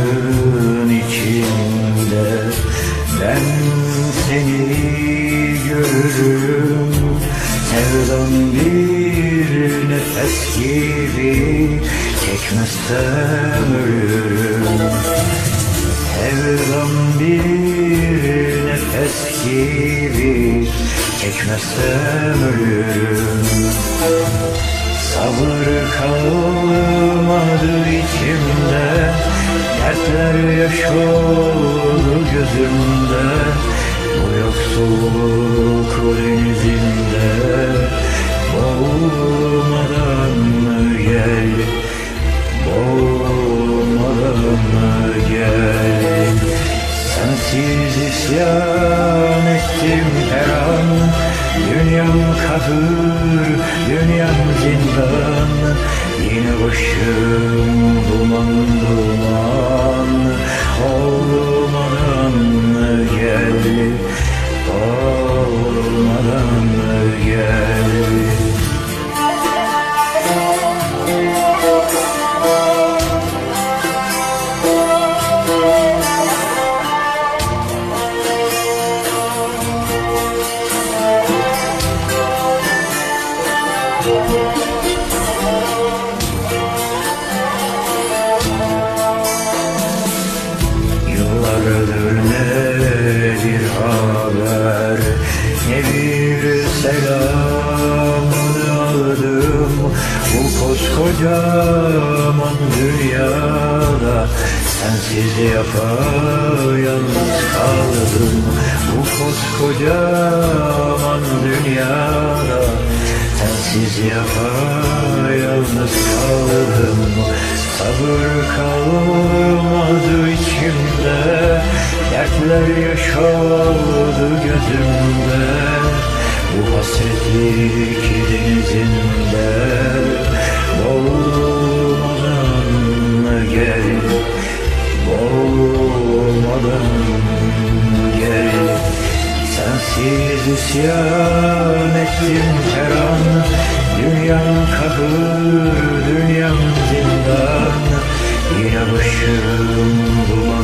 Gözümün içinde ben seni görürüm. Sevdan bir nefes gibi çekmezsem ölürüm. Sevdan bir nefes gibi çekmezsem ölürüm. Sabır kalmadı içimde. Dertler yaş oldu gözümde Bu yoksulluk denizinde Boğulmadan gel Boğulmadan gel? Sensiz isyan ettim her an Dünyam kahır, dünyam zindan Yıllardır ne bir haber. Ne bir selam aldım? Bu koskocaman dünyada Sensiz yapayalnız kaldım. Bu koskocaman Sensiz yapayalnız kaldım. Sabır kalmadı içimde. Dertler yaş oldu gözümde. Bu hasretlik denizinde Boğulmadan Sensiz isyan ettim her an. Dünyam kahır, dünyam zindan. Yine başım duman